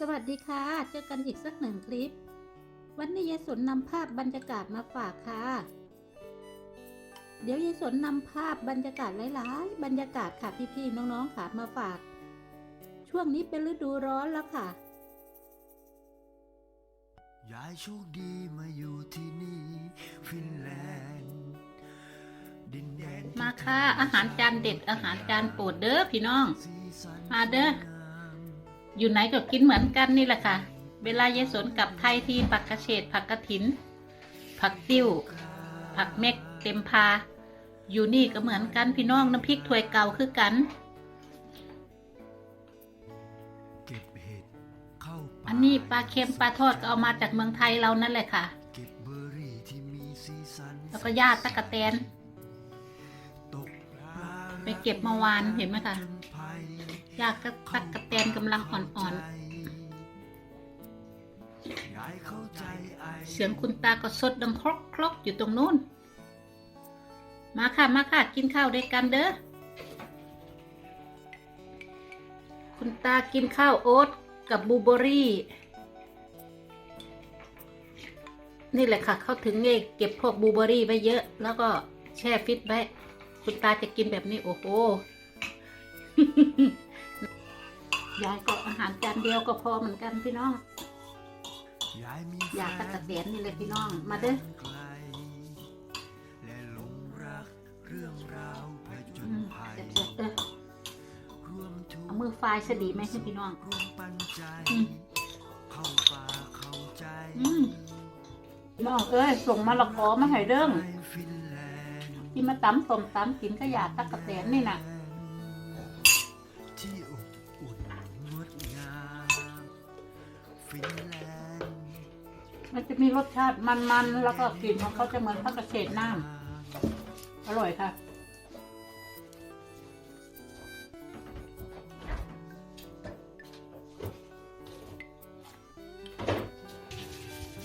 สวัสดีค่ะ เจอกันอีกสักหนึ่งคลิป วันนี้ยายสนนำภาพบรรยากาศมาฝากค่ะ เดี๋ยวยายสนนำภาพบรรยากาศหลายๆ บรรยากาศค่ะพี่ๆน้องๆค่ะมาฝาก ช่วงนี้เป็นฤดูร้อนแล้วค่ะยายโชคดีมาอยู่ที่นี่ฟินแลนด์ดินแดนที่มาค่ะ อาหารจานเด็ดอาหารจานโปรดเด้อพี่น้องสีสันมาเด้อ อยู่ไหนก็กินเหมือนกันนี่แหละค่ะ เวลายายสนกลับไทยที่ผักกระเฉดผักกระถิน ผักติ้ว ผักเม็กเต็มพา อยู่นี่ก็เหมือนกันพี่น้องน้ำพริกถ้วยเก่าคือกัน เก็บเห็ดเข้าป่าอันนี้ปลาเค็มปลาทอดก็เอามาจากเมืองไทยเรานั่นแหละค่ะ เก็บเบอร์รี่ที่มีสีสันแล้วก็ย่าตะกะแตนตกปลาไปเก็บเมื่อวานเห็นไหมคะ จนภั ยย่าก็ตะกะแตนกำลังอ่อนยายเข้าใจไอๆเสียงคุณตาก็สดดังครกครกๆอยู่ตรงนู้น มาค่ะ มาค่ะ กินข้าวด้วยกันเด้อ คุณตากินข้าวโอ๊ตกับบลูเบอร์รี่ นี่แหละค่ะ เขาถึงเเก็บพวกบลูเบอร์รี่ไว้เยอะ แล้วก็แช่ฟิตไว้ คุณตาจะกินแบบนี้ โอ้โห ยายก็อาหารจานเดียวก็พอเหมือนกันพี่น้องยายมีอยากตะกะแตนนี่เลยพี่น้อง มาเด้อไกลและหลงรักเรื่องราวผจอืญมภัยเจ็บๆเด้อร่วมทุกเอามือไฟสดีไหมให้พี่น้องร่วมปันใจอืมเข้าป่าเข้าใจอืมน้องเอ้ยส่งมะละกอมาให้เด้งไปฟินแลนด์ที่มาตำส้มตำกินก็อยากตะกะแตนนี่นะ มันจะมีรสชาติมันๆ แล้วก็กลิ่นของเขาจะเหมือนผักกระเฉดน้ำอร่อยค่ะ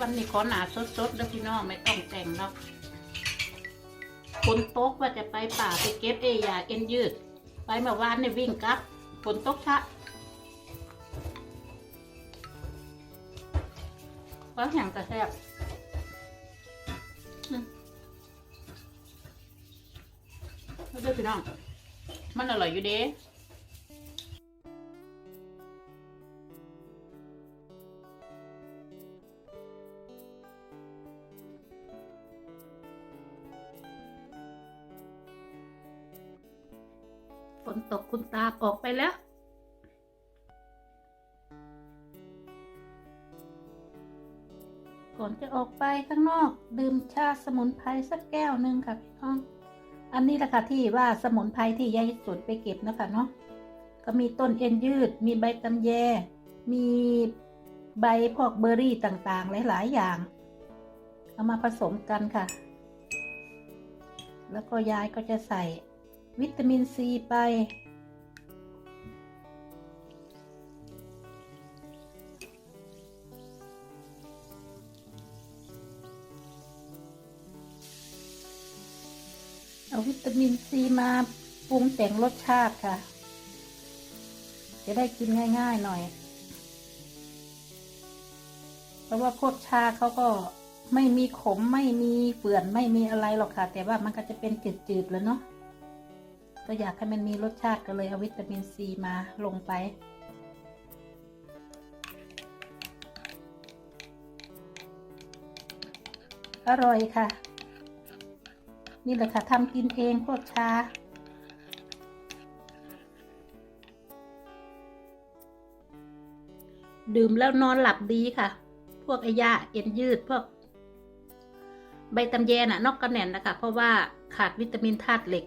วันนี้ขอหนาสดๆแล้วพี่น้องไม่ต้องแต่งหรอกฝนตกว่าจะไปป่าไปเก็บเอยาเอ็นยืด ไปเมื่อวานเนี่ยวิ่งกลับฝนตกชะ แห้งแทบอืมแล้วเด้วยพี่น้อง มันอร่อยอยู่เด้ฝนตกคุณตาออกไปแล้ว อนจะออกไปข้างนอก ดื่มชาสมุนไพรสักแก้วหนึ่งค่ะพี่น้อง อันนี้แหละค่ะที่ว่าสมุนไพรที่ยายสนไปเก็บนะคะเนาะก็มีต้นเอ็นยืด มีใบตำแย มีใบพวกเบอร์รี่ต่างๆ หลาย ๆ อย่าง เอามาผสมกันค่ะ แล้วก็ยายก็จะใส่วิตามินซีไป เอาวิตามินซีมาปรุงแต่งรสชาติค่ะ จะได้กินง่าย ๆหน่อย เพราะว่าพวกชาเขาก็ไม่มีขมไม่มีเฟื่อนไม่มีอะไรหรอกค่ะ แต่ว่ามันก็จะเป็นจืดๆแล้วเนาะก็อยากให้มันมีรสชาติก็เลยเอาวิตามินซีมาลงไปอร่อยค่ะ นี่แหละค่ะทำกินเองพวกชาดื่มแล้วนอนหลับดีค่ะ พวกไอยาเอ็นยืดพวก ใบตำแยน่ะ นอกกระแหน่นนะคะ เพราะว่าขาดวิตามินธาตุเหล็ก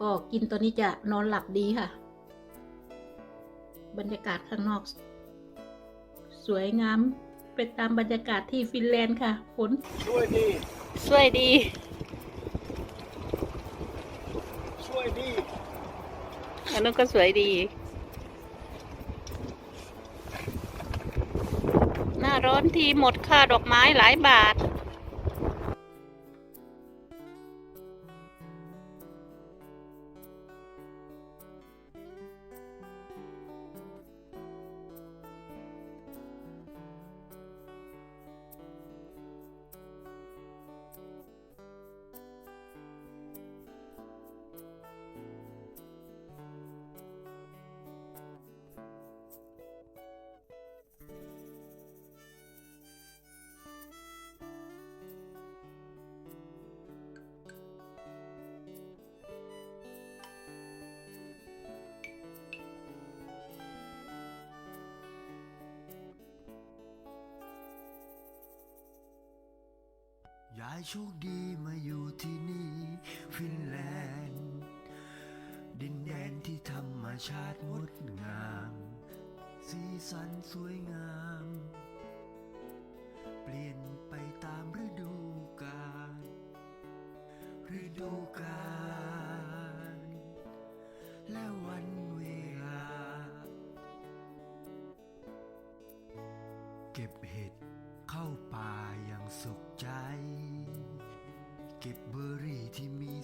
ก็กินตัวนี้จะนอนหลับดีค่ะ บรรยากาศข้างนอก สวยงาม ไปตามบรรยากาศที่ฟินแลนด์ค่ะ ฝนช่วยดีสวยดี ช่วยดีอันนั้นก็สวยดี หน้าร้อนทีหมดค่าดอกไม้หลายบาทายโชคดีมาอยู่ที่นี่ฟินแลนด์ ดินแดนที่ธรรมชาติงดงาม สีสันสวยงาม เปลี่ยนไปตามฤดูกาลฤดูกาลและวันเวลา เก็บเห็ดเข้าป่าอย่างสุข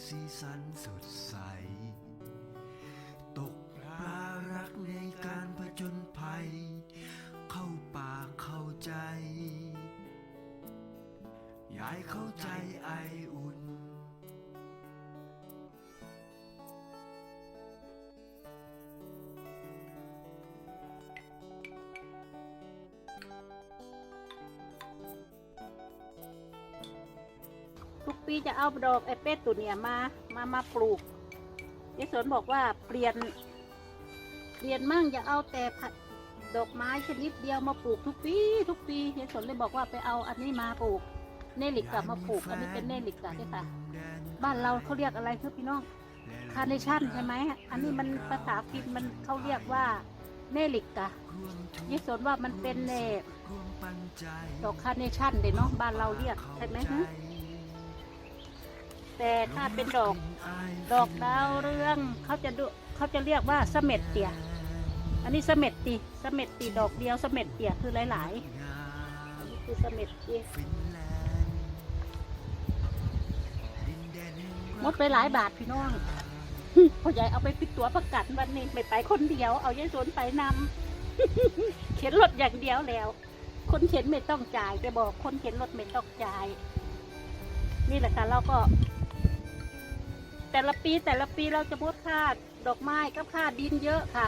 สีสันสดใส ตกปลารักในการผจญภัย เข้าป่าเข้าใจ ยายเข้าใจไอ ปีจะเอาดอกไอเป็ดตัวเนี้ยมา มามาปลูกยายสนบอกว่าเปลี่ยน เปลี่ยนมั่งอย่าเอาแต่ผักดอกไม้ชนิดเดียวมาปลูกทุกปี ทุกปียายสนเลยบอกว่าไปเอาอันนี้มาปลูก เนลิกกับมาปลูก อันนี้เป็นเนลิกกับด้วยค่ะ บ้านเราเขาเรียกอะไรคือพี่น้องคาร์เนชั่นใช่ไหมอันนี้มันภาษาฟินมันเขาเรียกว่าเนลิกกะยายสนว่ามันเป็นเนดอกคาร์เนชั่นเด้เนาะบ้านเราเรียกใช่ไหม แต่ถ้าเป็นดอก ดอกดาวเรืองเขาจะดูเขาจะเรียกว่าเสม็ดเตี่ยอันนี้เสม็ดตีเสม็ดตีดอกเดียวเสม็ดเตี่ยคือหลายๆอันนี้คือเสม็ดตีหมดไปหลายบาทพี่น้องพ่อใหญ่เอาไปปิดตัวประกันวันนี้ไม่ไปคนเดียว เอายายสนไปนำเข็นรถอย่างเดียวแล้ว คนเข็นไม่ต้องจ่ายไปบอก คนเข็นรถไม่ต้องจ่าย นี่แหละค่ะเราก็ แต่ละปีแต่ละปีเราจะพูดค่าดอกไม้กับค่าดินเยอะค่ะ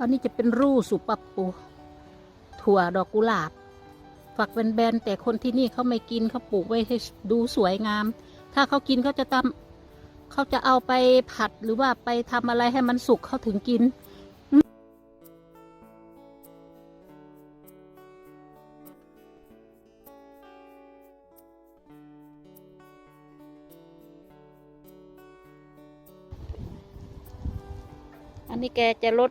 อันนี้จะเป็นรูสุปปปูถั่วดอกกุหลาบ ฝักเป็นแบนๆแต่คนที่นี่เขาไม่กินเขาปลูกไว้ให้ดูสวยงาม ถ้าเขากินเขาจะทำเขาจะเอาไปผัดหรือว่าไปทำอะไรให้มันสุกเขาถึงกินอันนี้แกจะลด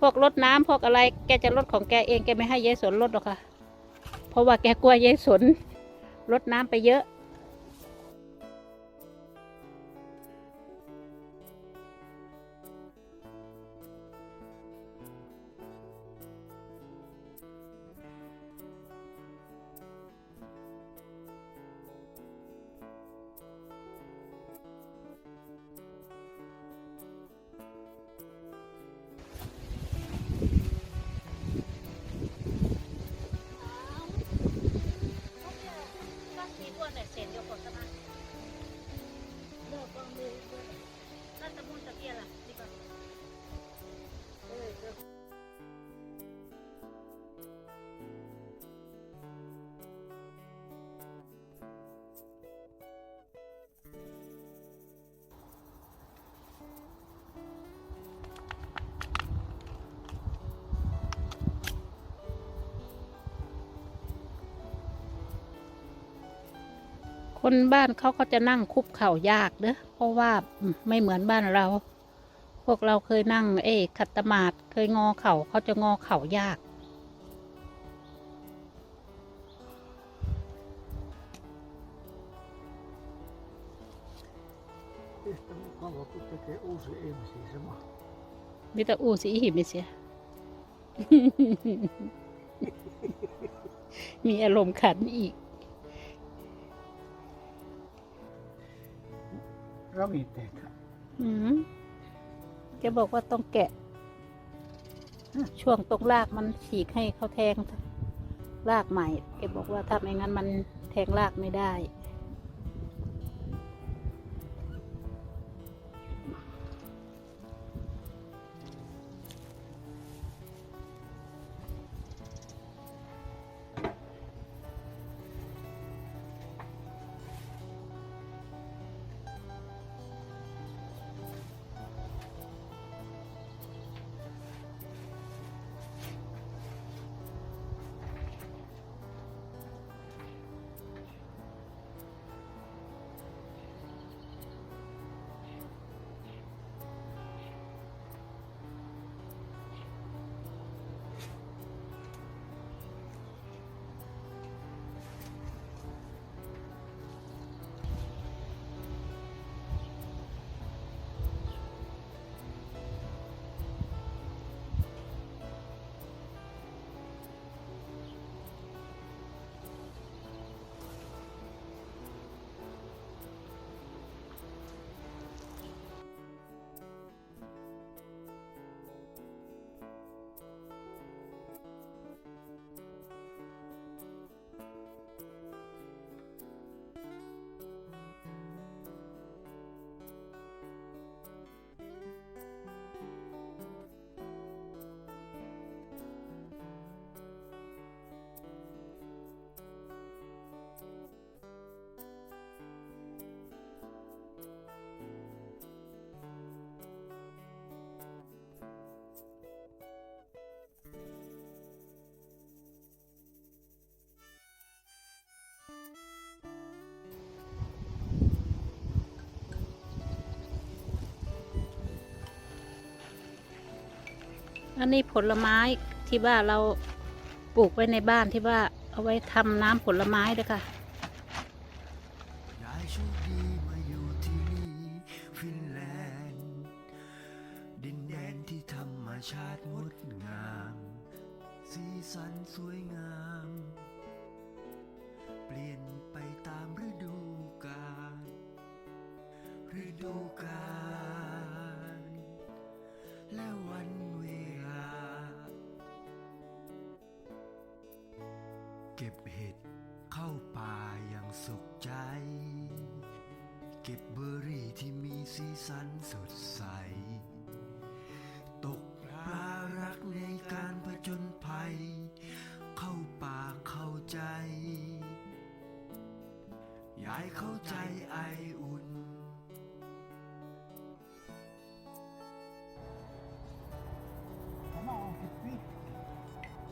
พวกรดน้ำพวกอะไร แกจะลดของแกเองแกไม่ให้ยายสนลดหรอกค่ะ เพราะว่าแกกลัวยายสนลดน้ำไปเยอะ คนบ้านเขาก็จะนั่งคุบเข่ายากเด้อเพราะว่าไม่เหมือนบ้านเรา พวกเราเคยนั่ง เอ้ขัดตมาดเคยงอเข่าเขาจะงอเข่ายาก Tästä mukava, kun tekee uusi ihmisiä มิตรอูสีหิมิเสียมีอารมณ์ขันอีก Ravinteita. อืมแกบอกว่าต้องแกะ ช่วงตรงรากมันฉีกให้เขาแทงรากใหม่แกบอกว่าถ้าไม่งั้นมันแทงรากไม่ได้ อันนี้ผลไม้ที่ว่าเราปลูกไว้ในบ้านที่ว่าเอาไว้ทำน้ำผลไม้ด้วยค่ะ ก็บเห็ดเข้าป่าอย่างสุขใจ เก็บเบอร์รี่ที่มีสีสันสดใส ตกปลารักในการผจญภัย เข้าป่าเข้าใจ ยายเข้าใจไออุ่น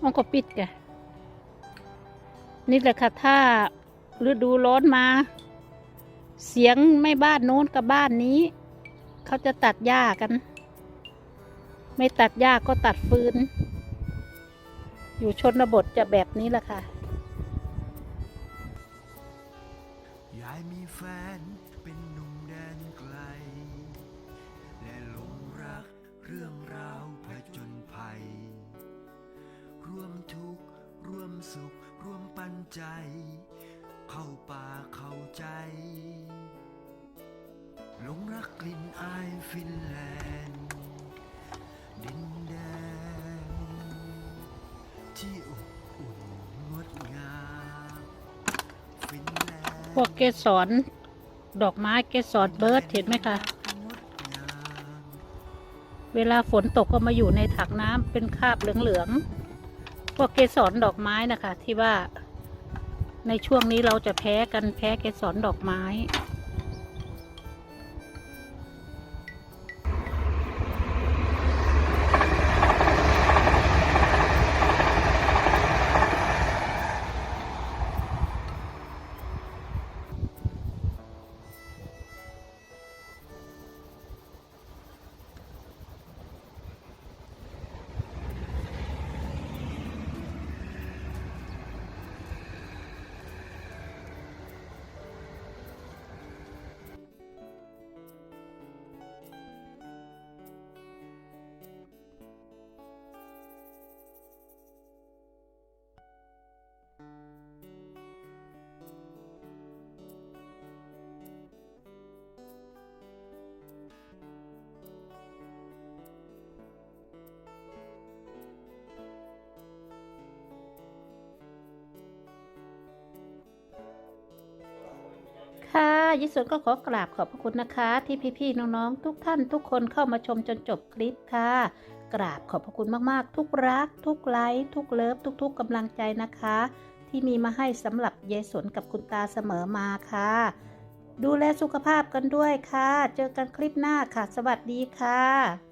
มันก็ปิดแก นี่แหละค่ะถ้าฤดูร้อนมา เสียงไม่บ้านโน้นกับบ้านนี้ เขาจะตัดหญ้ากัน ไม่ตัดหญ้าก็ตัดฟืน อยู่ชนบทจะแบบนี้แหละค่ะยายมีแฟนเป็นหนุ่มแดนไกล และหลงรักเรื่องราวผจญภัย ร่วมทุกข์ร่วมสุข มปันใจ เข้าป่าเข้าใจหลงรักกลิ่นอายฟินแลนด์ ดินแดน ที่อบอุ่นงดงามฟินแลนด์พวกเกสรดอกไม้เกสรเบิร์ดเห็นไหมคะเวลาฝนตกก็มาอยู่ในถังน้ำเป็นคราบเหลืองๆพวกเกสรดอกไม้นะคะ ที่ว่า ในช่วงนี้เราจะแพ้กันแพ้เกสรดอกไม้ ยิสวนก็ขอกราบขอบพระคุณนะคะ ที่พี่ๆน้องๆ ทุกท่านทุกคนเข้ามาชมจนจบคลิปค่ะ กราบขอบพระคุณมากๆ ทุกรัก ทุกไลค์ทุกเลิฟทุกๆกำลังใจนะคะ ที่มีมาให้สำหรับยายสนกับคุณตาเสมอมาค่ะ ดูแลสุขภาพกันด้วยค่ะ เจอกันคลิปหน้าค่ะ สวัสดีค่ะ